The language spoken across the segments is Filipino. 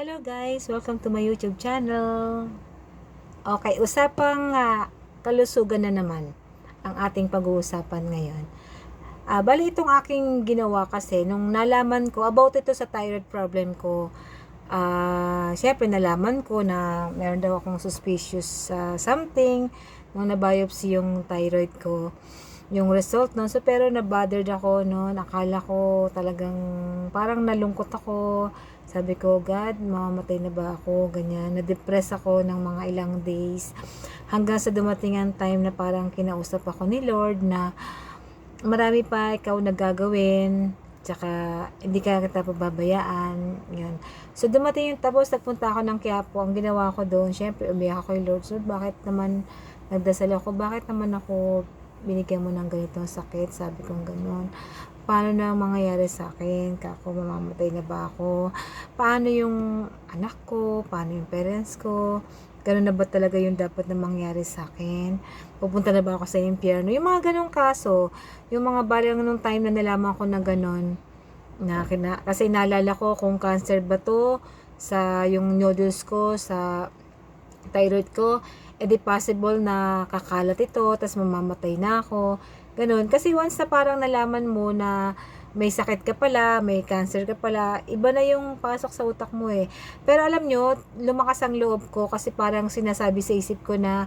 Hello guys, welcome to my YouTube channel. Okay, usapang ah, kalusugan na naman ang ating pag-uusapan ngayon. Ah, bali itong aking ginawa kasi nung nalaman ko about ito sa thyroid problem ko. Ah, syempre nalaman ko na meron daw akong suspicious sa something nung na-biopsy yung thyroid ko yung result no so pero na-bothered ako no nakala ko talagang parang nalungkot ako sabi ko God mamamatay na ba ako? Ganyan. Na-depress ako ng mga ilang days. Hanggang sa dumating ang time na parang kinausap ako ni Lord na marami pa ikaw nagagawin tsaka hindi ka kita pababayaan yun. So dumating yung tapos nagpunta ako ng Quiapo. Ang ginawa ko doon syempre umiyak ako kay Lord so bakit naman nagdasal ako? Bakit naman ako binigyan mo ng ganitong sakit, sabi kong gano'n. Paano na ang mangyayari sa akin? Kako, mamamatay na ba ako? Paano yung anak ko? Paano yung parents ko? Ganun na ba talaga yung dapat na mangyari sa akin? Pupunta na ba ako sa impyerno? Yung mga ganong kaso, yung mga barang nung time na nalaman ko na ganon, na kina, kasi naalala ko kung cancer ba to sa yung nodules ko, sa thyroid ko, edi possible na kakalat ito, tapos mamamatay na ako. Ganun. Kasi once na parang nalaman mo na may sakit ka pala, may cancer ka pala, iba na yung pasok sa utak mo eh. Pero alam nyo, lumakas ang loob ko kasi parang sinasabi sa isip ko na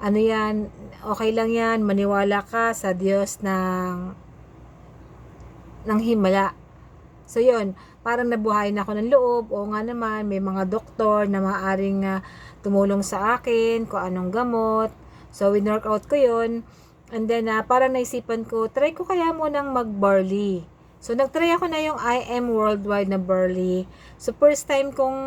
ano yan, okay lang yan, maniwala ka sa Diyos ng ng himala. So yun, parang nabuhay na ako ng loob, o nga naman, may mga doktor na maaring uh, tumulong sa akin, kung anong gamot. So, winork out ko yun. And then, uh, parang naisipan ko, try ko kaya mo nang mag-barley. So, nagtry ako na yung I am worldwide na barley. So, first time kong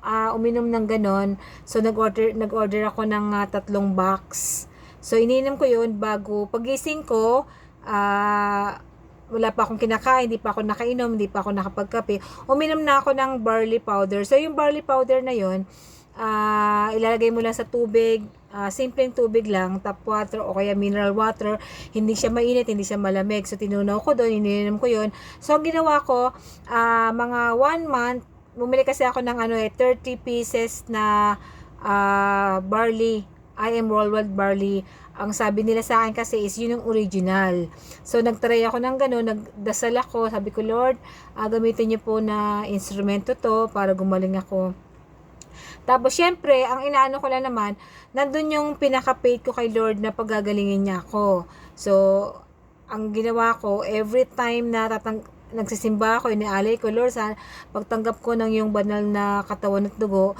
uh, uminom ng ganon. So, nag-order, nag-order ako ng uh, tatlong box. So, ininom ko yun bago pagising ko, ah, uh, wala pa akong kinakain, hindi pa ako nakainom, hindi pa ako nakapagkape. Uminom na ako ng barley powder. So, yung barley powder na yun, uh, ilalagay mo lang sa tubig, uh, simpleng tubig lang, tap water o kaya mineral water, hindi siya mainit, hindi siya malamig. So, tinunaw ko doon, ininom ko yun. So, ginawa ko, uh, mga one month, bumili kasi ako ng ano eh, 30 pieces na uh, barley, I am worldwide barley ang sabi nila sa akin kasi is yun yung original. So, nagtry ako ng gano'n, nagdasal ako, sabi ko, Lord, uh, gamitin niyo po na instrumento to para gumaling ako. Tapos, syempre, ang inaano ko lang naman, nandun yung pinaka-paid ko kay Lord na pagagalingin niya ako. So, ang ginawa ko, every time na tatang nagsisimba ako, inialay ko, Lord, sa pagtanggap ko ng yung banal na katawan at dugo,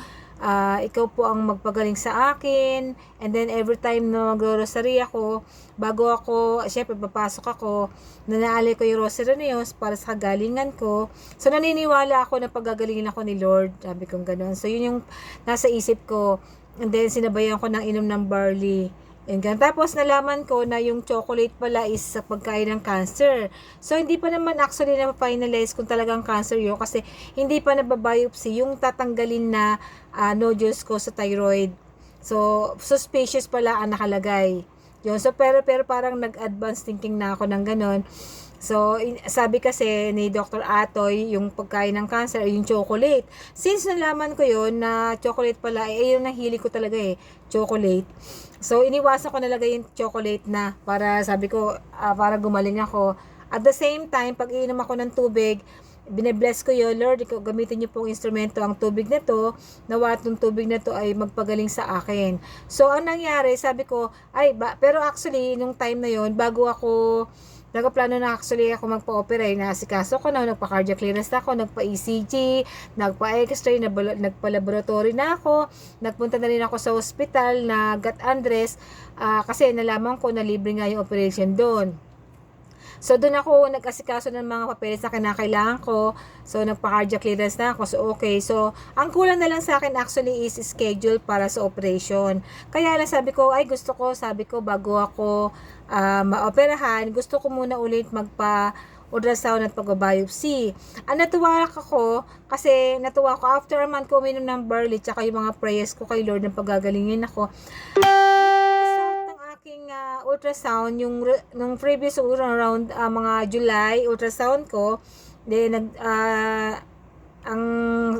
uh, ikaw po ang magpagaling sa akin. And then every time na magro-rosary ako, bago ako, syempre papasok ako, nanaalay ko yung rosary na para sa kagalingan ko. So naniniwala ako na pagagalingin ako ni Lord. Sabi kong gano'n. So yun yung nasa isip ko. And then sinabayan ko ng inom ng barley. And ganun. Tapos nalaman ko na yung chocolate pala is sa pagkain ng cancer. So hindi pa naman actually na finalize kung talagang cancer yun kasi hindi pa nababiopsy yung tatanggalin na uh, nodules ko sa thyroid. So suspicious pala ang nakalagay. Yun. So pero pero parang nag-advance thinking na ako ng ganun. So, sabi kasi ni Dr. Atoy, yung pagkain ng cancer, yung chocolate. Since nalaman ko yon na chocolate pala, eh, yun ang hili ko talaga eh, chocolate. So, iniwasan ko nalagay yung chocolate na para sabi ko, uh, para gumaling ako. At the same time, pag iinom ako ng tubig, bine-bless ko yun, Lord, ikaw gamitin niyo pong instrumento ang tubig na to, nawa itong tubig na to ay magpagaling sa akin. So, ang nangyari, sabi ko, ay, ba, pero actually, nung time na yon bago ako Nagplano na actually ako magpa-opera. Eh. Nasikaso ko na, nagpa-cardiac clearance na ako, nagpa-ECG, nagpa-x-ray, nagpa-laboratory na ako, nagpunta na rin ako sa hospital na Gat Andres uh, kasi nalaman ko na libre nga yung operation doon. So, doon ako nag-asikaso ng mga papeles na kinakailangan ko. So, nagpa-cardiac clearance na ako. So, okay. So, ang kulang na lang sa akin actually is schedule para sa operation. Kaya lang sabi ko, ay gusto ko, sabi ko, bago ako uh, maoperahan, gusto ko muna ulit magpa ultrasound at pag-biopsy. Ang natuwa ako kasi natuwa ko after a month ko uminom ng barley tsaka yung mga prayers ko kay Lord na pagagalingin ako ultrasound, yung nung previous around uh, mga July ultrasound ko, then nag uh, ang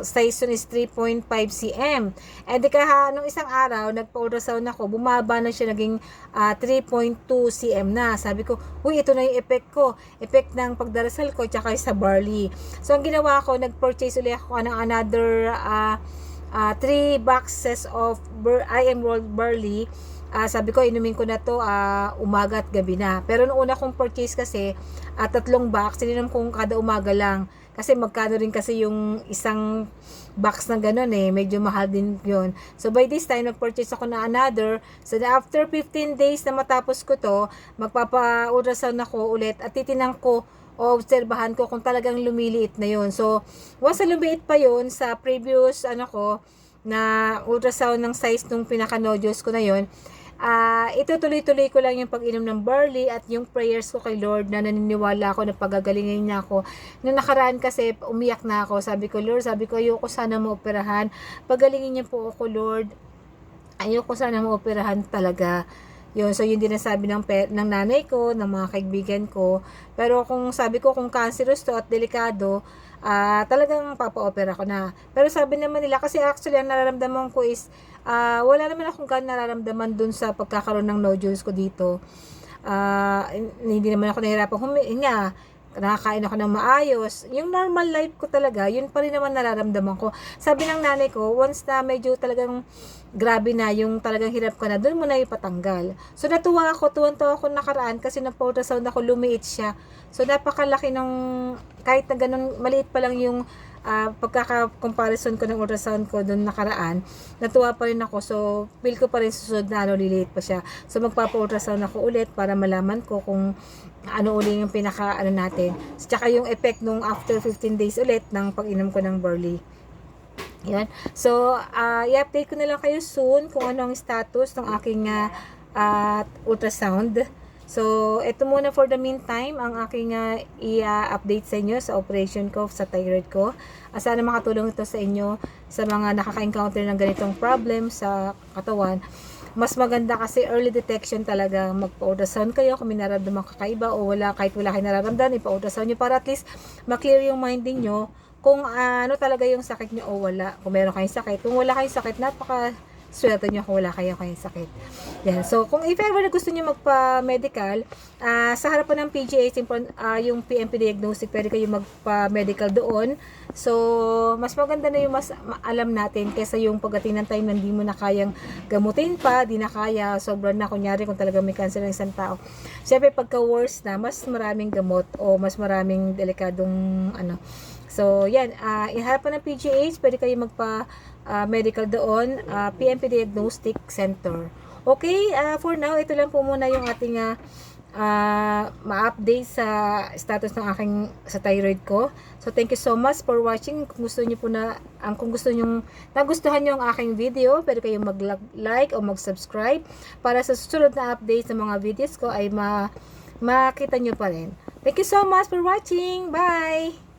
nun is 3.5 cm. And di kaha, nung isang araw, nagpa-ultrasound ako, bumaba na siya naging ah, 3.2 cm na. Sabi ko, uy, ito na yung effect ko. Effect ng pagdarasal ko, tsaka sa barley. So, ang ginawa ko, nag-purchase ulit ako ng another ah, ah, 3 boxes of bur- I am rolled barley. Ah, sabi ko, inumin ko na to ah, umaga at gabi na. Pero nung una kong purchase kasi, at tatlong box, ininom kong kada umaga lang. Kasi magkano rin kasi yung isang box na ganun eh. Medyo mahal din yun. So by this time, nag-purchase ako na another. So after 15 days na matapos ko to, magpapa-ultrasound ako ulit at titinang ko o obserbahan ko kung talagang lumiliit na yun. So, once na lumiit pa yun sa previous ano ko, na ultrasound ng size nung pinaka-nodules ko na yun, Ah, ito tuloy-tuloy ko lang yung pag-inom ng barley at yung prayers ko kay Lord na naniniwala ako na pagagalingin niya ako. Nung nakaraan kasi umiyak na ako. Sabi ko, Lord, sabi ko ayoko sana maoperahan. Pagalingin niya po ako, Lord. Ayoko sana maoperahan talaga. Yun, so yun din ang sabi ng, pe- ng nanay ko, ng mga kaibigan ko. Pero kung sabi ko kung cancerous to at delikado, ah talagang papa-opera ko na. Pero sabi naman nila, kasi actually ang nararamdaman ko is, ah wala naman akong gan nararamdaman dun sa pagkakaroon ng nodules ko dito. Ah, hindi naman ako nahirapan huminga nakakain ako ng maayos. Yung normal life ko talaga, yun pa rin naman nararamdaman ko. Sabi ng nanay ko, once na medyo talagang grabe na, yung talagang hirap ka na, doon mo na ipatanggal. So natuwa ako, tuwan-tuwa ako nakaraan kasi na-ultrasound ako, lumiit siya. So napakalaki ng, kahit na ganun, maliit pa lang yung ah, pagkaka-comparison ko ng ultrasound ko doon nakaraan, natuwa pa rin ako. So, feel ko pa rin susunod na ano, pa siya. So, magpapa-ultrasound ako ulit para malaman ko kung ano uli yung pinaka ano natin. Tsaka yung effect nung after 15 days ulit ng pag-inom ko ng barley. Yan. So, ah, i-update ko na lang kayo soon kung ano ang status ng aking ah, ah, ultrasound. So, ito muna for the meantime ang aking ah, i-update sa inyo sa operation ko sa thyroid ko. Ah, sana makatulong ito sa inyo sa mga nakaka-encounter ng ganitong problem sa katawan. Mas maganda kasi early detection talaga magpa-ultrasound kayo kung may nararamdaman kakaiba o wala kahit wala kayong nararamdaman, ipa-ultrasound nyo para at least maklear yung mind niyo kung ah, ano talaga yung sakit nyo o wala. Kung meron kayong sakit. Kung wala kayong sakit, napaka swerte nyo kung wala kayo kayong sakit. Yan. So, kung if ever gusto nyo magpa-medical, ah, sa harapan ng PGH, ah, yung PMP diagnostic, pwede kayo magpa-medical doon. So, mas maganda na yung mas ma- alam natin kaysa yung pagdating ng time na hindi mo na kayang gamutin pa, di na kaya, sobrang na, kunyari kung talaga may cancer ng isang tao. Siyempre, pagka worse na, mas maraming gamot o mas maraming delikadong ano, So, yan. Uh, iharapan ng PGH, pwede kayo magpa ah, medical doon, ah, PMP Diagnostic Center. Okay, ah, for now, ito lang po muna yung ating ah, ma-update sa status ng aking sa thyroid ko. So, thank you so much for watching. Kung gusto niyo po na, ang kung gusto niyo nagustuhan niyo ang aking video, pwede kayong mag-like o mag-subscribe para sa susunod na update sa mga videos ko ay ma makita niyo pa rin. Thank you so much for watching. Bye!